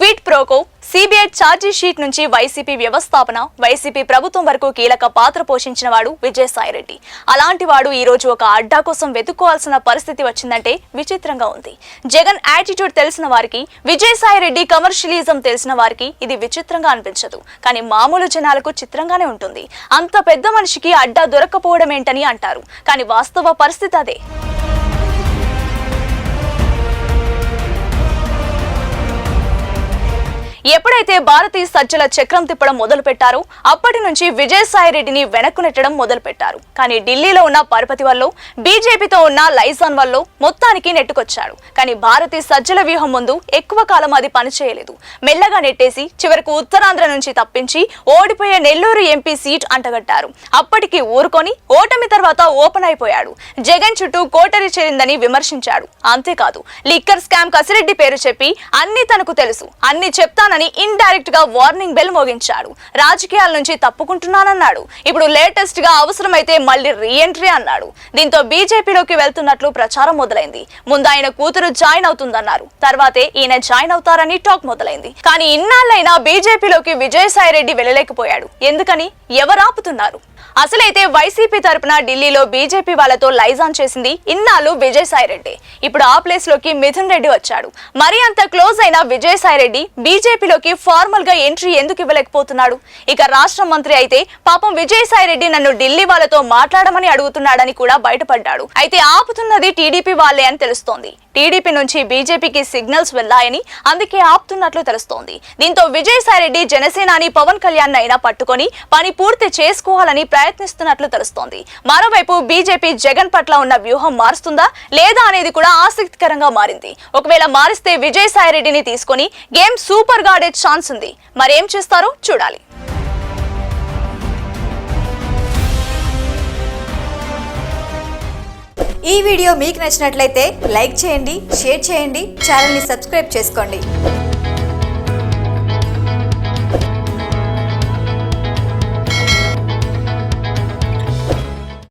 Tweet ప్రోకో CBI charge sheet నుంచి వైసీపీ వ్యవస్థాపన వైసీపీ ప్రభుత్వం వరకు కీలక పాత్ర పోషించిన వాడు విజయసాయిరెడ్డి. అలాంటి వాడు ఈ రోజు ఒక అడ్డా కోసం వెతుక్కోవాల్సిన పరిస్థితి వచ్చిందంటే విచిత్రంగా ఉంది. జగన్ యాటిట్యూడ్ తెలిసిన వారికి విజయసాయిరెడ్డి కమర్షియలిజం తెలిసిన వారికి ఇది విచిత్రంగా అనిపించదు. కానీ మామూలు జనాలకు చిత్రంగానే ఉంటుంది. అంత పెద్ద మనిషికి అడ్డా దొరకపోవడం ఏంటని అంటారు. కానీ వాస్తవ పరిస్థితి అదే. ఎప్పుడైతే భారతీయ సజ్జల చక్రం తిప్పడం మొదలు పెట్టారో అప్పటి నుంచి విజయసాయి రెడ్డిని వెనక్కు నెట్టడం మొదలు పెట్టారు కానీ ఢిల్లీలో ఉన్న పరపతి వల్ల బీజేపీతో ఉన్న లైజాన్ వల్ల మొత్తానికి నెట్టుకొచ్చాడు కానీ భారతీయ సజ్జల వ్యూహం ముందు ఎక్కువ కాలం అది పనిచేయలేదు. మెల్లగా నెట్టేసి చివరకు ఉత్తరాంధ్ర నుంచి తప్పించి ఓడిపోయే నెల్లూరు ఎంపీ సీట్ అంటగట్టారు. అప్పటికి ఊరుకొని ఓటమి తర్వాత ఓపెన్ అయిపోయాడు. జగన్ చుట్టూ కోటరి చేరిందని విమర్శించాడు. అంతేకాదు లిక్కర్ స్కామ్ కసిరెడ్డి పేరు చెప్పి అన్ని తనకు తెలుసు. అన్ని చెప్తానని ఇండైరెక్ట్గా వార్నింగ్ బెల్ మోగించాడు. రాజకీయాల నుంచి తప్పుకుంటున్నానన్నాడు. ఇప్పుడు లేటెస్ట్గా అవసరమైతే మళ్ళీ రీఎంట్రీ అన్నాడు. దీంతో బీజేపీలోకి వెళ్తున్నట్లు ప్రచారం మొదలైంది. ముందు ఆయన కూతురు జాయిన్ అవుతుందన్నారు. తర్వాతే ఈయన జాయిన్ అవుతారని టాక్ మొదలైంది. కానీ ఇన్నాళ్ళైనా బీజేపీలోకి విజయసాయి రెడ్డి వెళ్ళలేకపోయాడు. ఎందుకని? ఎవరాపుతున్నారు అసలైతే వైసీపీ తరపున ఢిల్లీలో బీజేపీ వాళ్ళతో లైజాన్ చేసింది ఇన్నాళ్ళు విజయసాయి రెడ్డి ఇప్పుడు ఆ ప్లేస్లోకి మిథున్ రెడ్డి వచ్చాడు. మరి అంత క్లోజ్ అయిన విజయసాయి రెడ్డి బీజేపీలోకి ఫార్మల్గా ఎంట్రీ ఎందుకు ఇవ్వలేకపోతున్నాడు? ఇక రాష్ట్ర మంత్రి అయితే పాపం విజయసాయి రెడ్డి నన్ను ఢిల్లీ వాళ్ళతో మాట్లాడమని అడుగుతున్నాడని కూడా బయటపడ్డాడు. అయితే ఆపుతున్నది టీడీపీ వాళ్ళే అని తెలుస్తోంది. టీడీపీ నుంచి బీజేపీకి సిగ్నల్స్ వెళ్ళాయని అందుకే ఆపుతున్నట్లు తెలుస్తోంది. దీంతో విజయసాయి రెడ్డి జనసేనాని పవన్ కళ్యాణ్ అయినా పట్టుకొని పని పూర్తి చేసుకోవాలని ప్రయత్నిస్తున్నట్లు తెలుస్తోంది. మరోవైపు బీజేపీ జగన్ పట్ల ఉన్న వ్యూహం మారుస్తుందా లేదా అనేది కూడా ఆసక్తికరంగా మారింది. ఒకవేళ మారిస్తే విజయసాయిరెడ్డిని తీసుకొని గేమ్ సూపర్గా ఆడే ఛాన్స్ ఉంది. మరేం చేస్తారో చూడాలి. ఈ వీడియో మీకు నచ్చినట్లయితే లైక్ చేయండి షేర్ చేయండి ఛానల్ని సబ్స్క్రైబ్ చేసుకోండి.